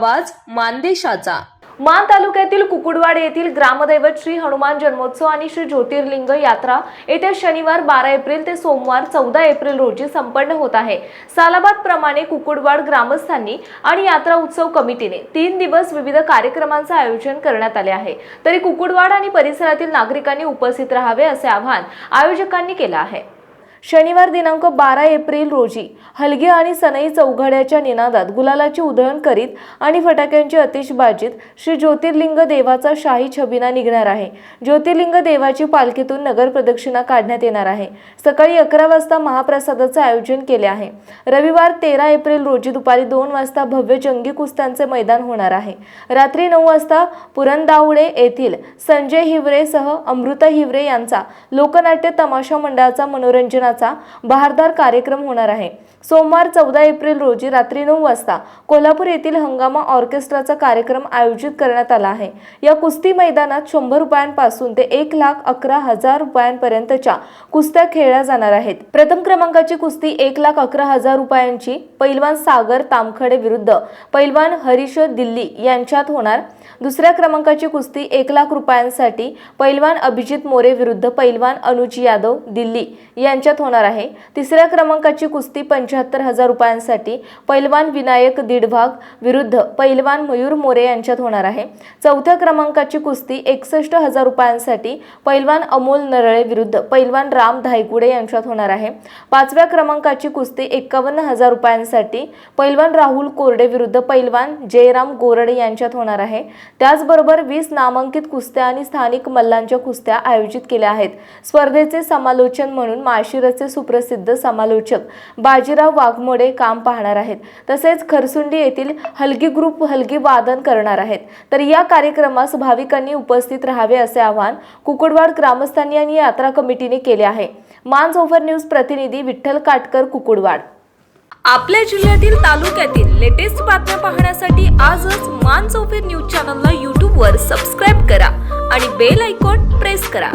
आवाज मानदेशाचा. मान तालुक्यातील कुकुडवाड येथील ग्रामदैवत श्री हनुमान जन्मोत्सव आणि श्री ज्योतिर्लिंग यात्रा येत्या शनिवार बारा एप्रिल ते सोमवार चौदा एप्रिल रोजी संपन्न होत आहे. सालाबाद प्रमाणे कुकुडवाड ग्रामस्थांनी आणि यात्रा उत्सव कमिटीने तीन दिवस विविध कार्यक्रमांचं आयोजन करण्यात आले आहे. तरी कुकुडवाड आणि परिसरातील नागरिकांनी उपस्थित राहावे असे आवाहन आयोजकांनी केलं आहे. शनिवार दिनांक बारा एप्रिल रोजी हलगे आणि सनई चौघड्याच्या निनादात गुलालाची उधळण करीत आणि फटाक्यांची अतिशबाजीत श्री ज्योतिर्लिंग देवाचा शाही छबिना निघणार आहे. ज्योतिर्लिंग देवाची पालखीतून नगर प्रदक्षिणा काढण्यात येणार आहे. सकाळी अकरा वाजता महाप्रसादाचे आयोजन केले आहे. रविवार तेरा एप्रिल रोजी दुपारी दोन वाजता भव्य जंगी कुस्त्यांचे मैदान होणार आहे. रात्री नऊ वाजता पुरंदावडे येथील संजय हिवरेसह अमृता हिवरे यांचा लोकनाट्य तमाशा मंडळाचा मनोरंजनाचा बहारदार कार्यक्रम होणार आहे. सोमवार चौदा एप्रिल रोजी रात्री नऊ वाजता कोल्हापूर येथील हंगामा ऑर्केस्ट्राचा कार्यक्रम आयोजित करण्यात आला आहे. या कुस्ती मैदानात शंभर रुपयांपासून ते एक लाख अकरा हजार रुपयांपर्यंतच्या कुस्त्या खेळल्या जाणार आहेत. प्रथम क्रमांकाची कुस्ती एक लाख अकरा हजार रुपयांची पैलवान सागर तामखडे विरुद्ध पैलवान हरीश दिल्ली यांच्यात होणार. दुसऱ्या क्रमांकाची कुस्ती एक लाख रुपयांसाठी पैलवान अभिजित मोरे विरुद्ध पैलवान अनुज यादव दिल्ली यांच्यात होणार आहे. तिसऱ्या क्रमांकाची कुस्ती पंच्याहत्तर हजार रुपयांसाठी पैलवान विनायक दिडभाग विरुद्ध पैलवान मयूर मोरे यांच्यात होणार आहे. चौथ्या क्रमांकाची कुस्ती एकसष्ट हजार रुपयांसाठी पैलवान अमोल नरळे विरुद्ध पैलवान राम धायगुडे यांच्यात होणार आहे. पाचव्या क्रमांकाची कुस्ती एकावन्न हजार रुपयांसाठी पैलवान राहुल कोरडे विरुद्ध पैलवान जयराम गोरडे यांच्यात होणार आहे. त्याचबरोबर वीस नामांकित कुस्त्या आणि स्थानिक मल्लांच्या कुस्त्या आयोजित केल्या आहेत. स्पर्धेचे समालोचन म्हणून काँग्रेसचे सुप्रसिद्ध समालोचक बाजीराव वाघमोडे काम पाहणार आहेत. तसेच खरसुंडी येथील हलगी ग्रुप हलगी वादन करणार आहेत. तर या कार्यक्रमास भाविकांनी उपस्थित राहावे असे आवाहन कुकुडवाड ग्रामस्थांनी आणि यात्रा कमिटीने केले आहे. मान्स ओव्हर न्यूज प्रतिनिधी विठ्ठल काटकर कुकुडवाड. आपल्या जिल्ह्यातील तालुक्यातील लेटेस्ट बातम्या पाहण्यासाठी आजच मान चौफेर न्यूज चॅनलला यूट्यूबवर सबस्क्राईब करा आणि बेल आयकॉन प्रेस करा.